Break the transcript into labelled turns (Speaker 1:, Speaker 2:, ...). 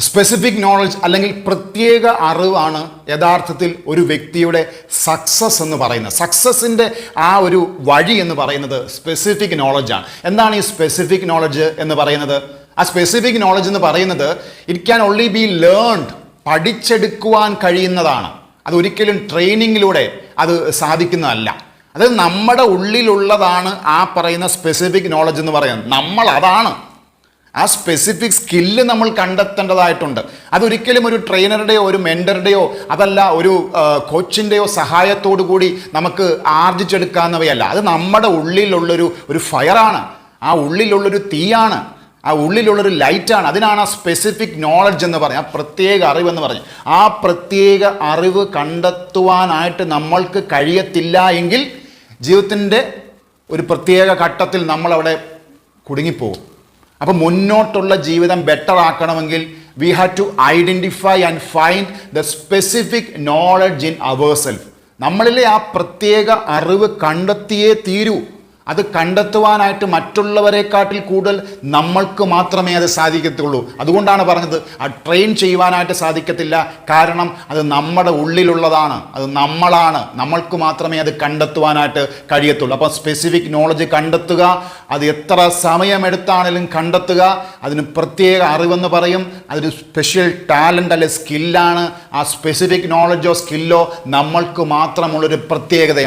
Speaker 1: Specific knowledge അല്ലെങ്കിൽ പ്രത്യേക അറിവാണ് യഥാർത്ഥത്തിൽ ഒരു വ്യക്തിയുടെ സക്സസ് എന്ന് പറയുന്നത്. സക്സസിന്റെ ആ ഒരു വഴി എന്ന് പറയുന്നത് സ്പെസിഫിക് നോളജാണ് എന്താണ് ഈ സ്പെസിഫിക് നോളജ് എന്ന് പറയുന്നത്? ആ സ്പെസിഫിക് നോളജ് എന്ന് പറയുന്നത് it can only be learned പഠിച്ചെടുക്കുവാൻ കഴിയുന്നതാണ്. അത് ഒരിക്കലും ട്രെയിനിങ്ങിലൂടെ അത് സാധിക്കുന്നതല്ല. അത് നമ്മുടെ ഉള്ളിലുള്ളതാണ് ആ പറയുന്ന സ്പെസിഫിക് നോളജ് എന്ന് പറയുന്നത്. നമ്മൾ അതാണ്. ആ സ്പെസിഫിക് സ്കില്ല് നമ്മൾ കണ്ടെത്തേണ്ടതായിട്ടുണ്ട്. അതൊരിക്കലും ഒരു ട്രെയിനറുടെയോ ഒരു മെന്ററുടെയോ അതല്ല ഒരു കോച്ചിന്റെയോ സഹായത്തോടു കൂടി നമുക്ക് ആർജിച്ചെടുക്കാവുന്നവയല്ല. അത് നമ്മുടെ ഉള്ളിലുള്ളൊരു ഒരു ഫയറാണ് ആ ഉള്ളിലുള്ളൊരു തീയാണ്. ആ ഉള്ളിലുള്ളൊരു ലൈറ്റാണ് അതിനാണ് ആ സ്പെസിഫിക് നോളജ് എന്ന് പറയുന്നത് ആ പ്രത്യേക അറിവെന്ന് പറഞ്ഞു ആ പ്രത്യേക അറിവ് കണ്ടെത്തുവാനായിട്ട് നമ്മൾക്ക് കഴിയത്തില്ല എങ്കിൽ ജീവിതത്തിന്റെ ഒരു പ്രത്യേക ഘട്ടത്തിൽ നമ്മളവിടെ കുടുങ്ങിപ്പോകും. അപ്പോൾ മുന്നോട്ടുള്ള ജീവിതം better ആക്കണമെങ്കിൽ we have to identify and find the specific knowledge in our self നമ്മളിലെ ആ പ്രത്യേക അറിവ് കണ്ടെത്തിയേ തീരൂ. അത് കണ്ടെത്തുവാനായിട്ട് മറ്റുള്ളവരെക്കാട്ടിൽ കൂടുതൽ നമ്മൾക്ക് മാത്രമേ അത് സാധിക്കത്തുള്ളൂ. അതുകൊണ്ടാണ് പറഞ്ഞത് ആ ട്രെയിൻ ചെയ്യുവാനായിട്ട് സാധിക്കത്തില്ല. കാരണം അത് നമ്മുടെ ഉള്ളിലുള്ളതാണ്. അത് നമ്മളാണ്. നമ്മൾക്ക് മാത്രമേ അത് കണ്ടെത്തുവാനായിട്ട് കഴിയത്തുള്ളൂ. അപ്പോൾ സ്പെസിഫിക് നോളജ് കണ്ടെത്തുക അത് എത്ര സമയമെടുത്താണെങ്കിലും കണ്ടെത്തുക അതിന് പ്രത്യേക അറിവെന്ന് പറയും. അതൊരു സ്പെഷ്യൽ ടാലന്റ് അല്ലെ സ്കില്ലാണ് ആ സ്പെസിഫിക് നോളജോ സ്കില്ലോ നമ്മൾക്ക് മാത്രമുള്ളൊരു പ്രത്യേകതയാണ്.